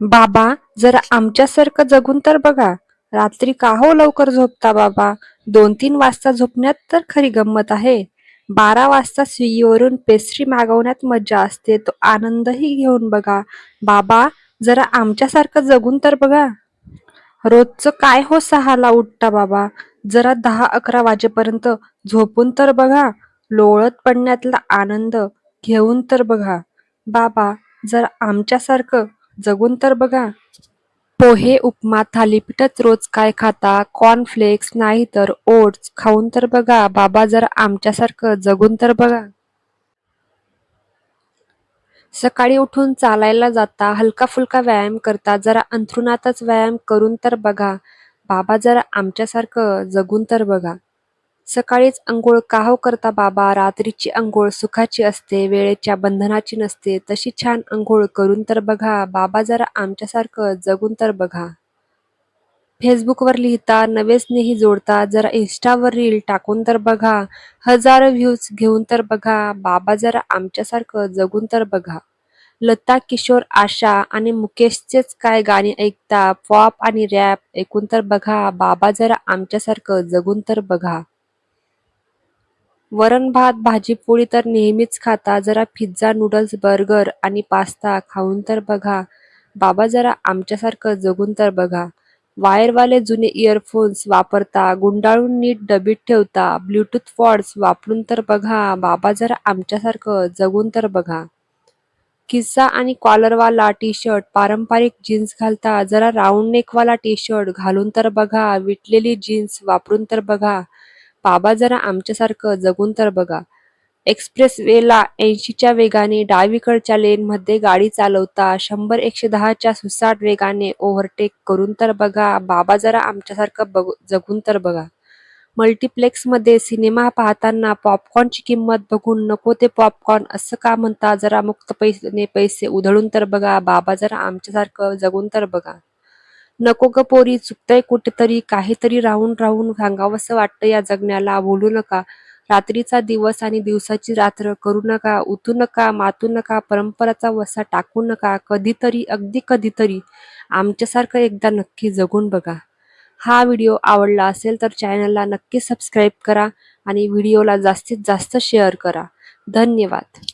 बाबा जरा आमच्यासारखं जगून तर बघा. रात्री का हो लवकर झोपता बाबा? दोन तीन वाजता झोपण्यात तर खरी गंमत आहे. बारा वाजता स्विगीवरून पेस्ट्री मागवण्यात मज्जा असते तो आनंदही घेऊन बघा. बाबा जरा आमच्यासारखं जगून तर बघा. रोजचं काय हो सहाला उठता बाबा? जरा दहा अकरा वाजेपर्यंत झोपून तर बघा. लोळत पडण्यातला आनंद घेऊन तर बघा. बाबा जरा आमच्यासारखं जगून तर बघा. पोहे उपमा थालीपीठच रोज काय खाता? कॉर्नफ्लेक्स नाही तर ओट्स खाऊन तर बघा. बाबा जरा आमच्यासारखं जगून तर बघा. सकाळी उठून चालायला जाता हलका फुलका व्यायाम करता जरा अंथरुणातच व्यायाम करून तर बघा. बाबा जरा आमच्यासारखं जगून तर बघा. सकाळीच अंघोळ का हो करता बाबा? रात्रीची अंघोळ सुखाची असते वेळेच्या बंधनाची नसते. तशी छान अंघोळ करून तर बघा. बाबा जरा आमच्यासारखं जगून तर बघा. फेसबुकवर लिहिता नवे स्नेही जोडता जरा इन्स्टावर रील टाकून तर बघा. हजारो व्ह्यूज घेऊन तर बघा. बाबा जरा आमच्यासारखं जगून तर बघा. लता किशोर आशा आणि मुकेशचेच काय गाणी ऐकता? पॉप आणि रॅप ऐकून तर बघा. बाबा जरा आमच्यासारखं जगून तर बघा. वरण भात भाजी पोळी तर नेहमीच खाता. जरा पिझ्झा नूडल्स बर्गर आणि पास्ता खाऊन तर बघा. बाबा जरा आमच्यासारखं जगून तर बघा. वायरवाले जुने इयरफोन्स वापरता गुंडाळून नीट डबीत ठेवता ब्लूटूथ फॉड्स वापरून तर बघा. बाबा जरा आमच्यासारखं जगून तर बघा. किस्सा आणि कॉलरवाला टी शर्ट पारंपरिक जीन्स घालता. जरा राऊंड नेकवाला टी शर्ट घालून तर बघा. विटलेली जीन्स वापरून तर बघा. बाबा जरा आमच्यासारखं जगून तर बघा. एक्सप्रेस वेला ऐंशीच्या वेगाने डावीकडच्या लेनमध्ये गाडी चालवता शंभर एकशे दहाच्या सुसाट वेगाने ओव्हरटेक करून तर बघा. बाबा जरा आमच्यासारखं बघ जगून तर बघा. मल्टिप्लेक्समध्ये सिनेमा पाहताना पॉपकॉर्नची किंमत बघून नको ते पॉपकॉर्न असं का म्हणता? जरा मुक्त पैसे पैसे उधळून तर बघा. बाबा जरा आमच्यासारखं जगून तर बघा. नको ग पोरी चुकतंय कुठेतरी काहीतरी राहून राहून सांगावंसं वाटतं या जगण्याला. बोलू नका. रात्रीचा दिवस आणि दिवसाची रात्र करू नका उतू नका मातू नका परंपराचा वसा टाकू नका. कधीतरी अगदी कधीतरी आमच्यासारखं एकदा नक्की जगून बघा. हा व्हिडिओ आवडला असेल तर चॅनलला नक्की सबस्क्राईब करा आणि व्हिडिओला जास्तीत जास्त शेअर करा. धन्यवाद.